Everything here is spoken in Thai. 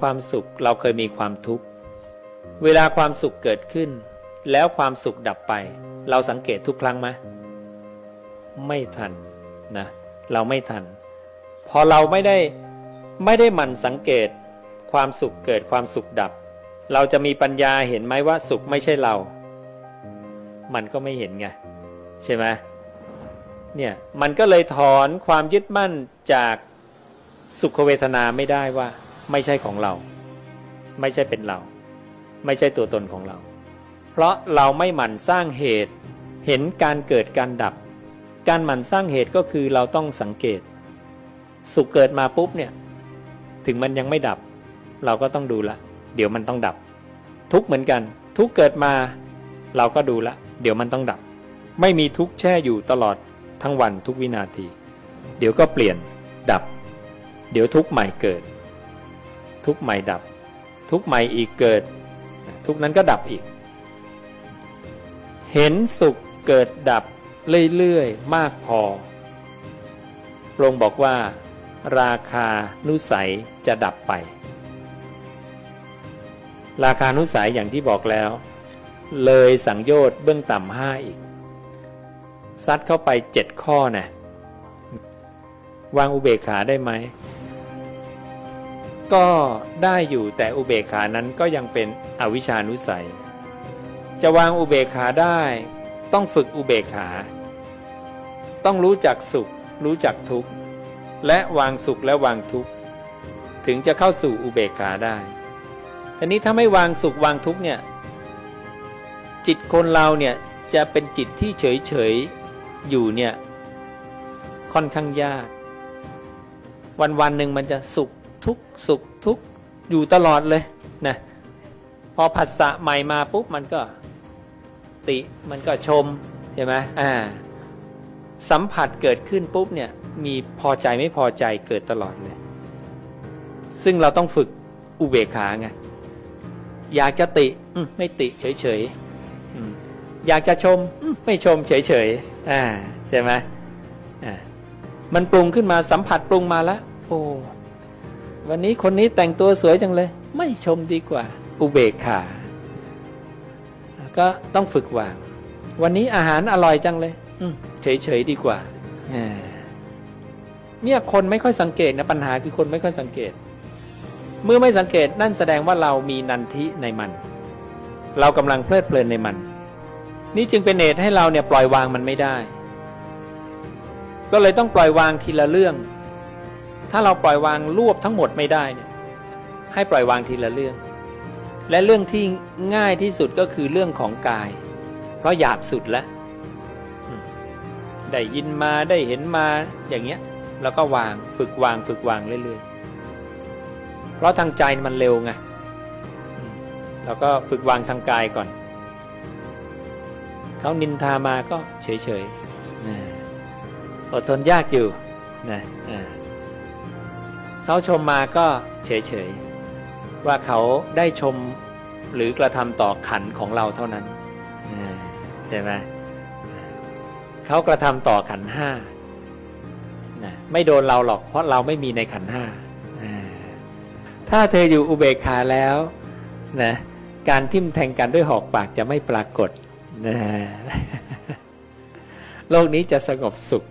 ความสุขเราเคยมีความทุกข์ เวลาความสุขเกิดขึ้น แล้วความสุขดับไป เราสังเกตทุกครั้งไหมไม่ทันนะเราไม่ทัน พอเราไม่ได้ไม่ได้หมั่นสังเกต ความสุขเกิดความสุขดับ เราจะมีปัญญาเห็นไหมว่าสุขไม่ใช่เรา มันก็ไม่เห็นไงใช่ไหมเนี่ยมันก็เลยถอนความยึดมั่นจากสุขเวทนาไม่ได้ว่า ไม่ใช่ของเรา ไม่ใช่เป็นเรา ไม่ใช่ตัวตนของเรา เพราะเราไม่หมั่นสร้างเหตุ เห็นการเกิดการดับ การหมั่นสร้างเหตุก็คือเราต้องสังเกต สุขเกิดมาปุ๊บเนี่ยถึงมันยังไม่ดับ เราก็ต้องดูละ เดี๋ยวมันต้องดับ ทุกเหมือนกัน ทุกเกิดมา เราก็ดูละ เดี๋ยวมันต้องดับ ไม่มีทุกแช่อยู่ตลอดทั้งวันทุกวินาที เดี๋ยวก็เปลี่ยนดับ เดี๋ยวทุกใหม่เกิด ทุกใหม่ดับ ทุกใหม่อีกเกิด ทุกนั้นก็ดับอีก เห็นสุขเกิดดับเรื่อยๆ มากพอพระองค์บอกว่า ราคานุสัยจะดับไป ราคานุสัยอย่างที่บอกแล้ว เลยสังโยชน์เบื้องต่ำห้าอีก ซัดเข้าไปเจ็ดข้อนะวางอุเบกขาได้ไหม ก็ได้อยู่แต่อุเบกขานั้นก็ยังเป็นอวิชานุสัย จะวางอุเบกขาได้ต้องฝึกอุเบกขา ต้องรู้จักสุข รู้จักทุกข์ และวางสุขและวางทุกข์ ถึงจะเข้าสู่อุเบกขาได้ทีนี้ถ้าไม่วางสุขวางทุกข์เนี่ยจิตคนเราเนี่ยจะเป็นจิตที่เฉยเฉยๆอยู่เนี่ยค่อนข้างยาก วันวันๆหนึ่งมันจะสุข ทุกสุขทุกอยู่ตลอดเลยนะพอผัสสะใหม่มาปุ๊บมันก็ติมันก็ชมใช่ไหมอ่าสัมผัสเกิดขึ้นปุ๊บเนี่ยมีพอใจไม่พอใจเกิดตลอดเลย ซึ่งเราต้องฝึกอุเบกขาไงอยากจะติมไม่ติเฉยๆอยากจะชมมไม่ชมเฉยๆอ่าใช่ไหมอ่ามันปรุงขึ้นมาสัมผัสปรุงมาแล้วโอ้ วันนี้คนนี้แต่งตัวสวยจังเลย ไม่ชมดีกว่า อุเบกขา ก็ต้องฝึกวางวันนี้อาหารอร่อยจังเลยอืเฉยๆดีกว่าอ่าเนี่ยคนไม่ค่อยสังเกตนะปัญหาคือคนไม่ค่อยสังเกต เมื่อไม่สังเกตนั่นแสดงว่าเรามีนันทิในมัน เรากำลังเพลิดเพลินในมัน นี่จึงเป็นเหตุให้เราเนี่ยปล่อยวางมันไม่ได้ ก็เลยต้องปล่อยวางทีละเรื่อง ถ้าเราปล่อยวางรวบทั้งหมดไม่ได้เนี่ยให้ปล่อยวางทีละเรื่อง และเรื่องที่ง่ายที่สุดก็คือเรื่องของกาย เพราะหยาบสุดแล้วได้ยินมาได้เห็นมาอย่างเงี้ยแล้วก็วางฝึกวางฝึกวางเรื่อยๆ เพราะทางใจมันเร็วไงเราก็ฝึกวางทางกายก่อน เขานินทามาก็เฉยๆอดทนยากอยู่นะอ่า เขาชมมาก็เฉยๆ ว่าเขาได้ชมหรือกระทำต่อขันของเราเท่านั้นใช่ไหมเขากระทำต่อขันห้านะไม่โดนเราหรอกเพราะเราไม่มีในขันห้าถ้าเธออยู่อุเบกขาแล้วนะการทิ่มแทงกันด้วยหอกปากจะไม่ปรากฏนะโลกนี้จะสงบสุข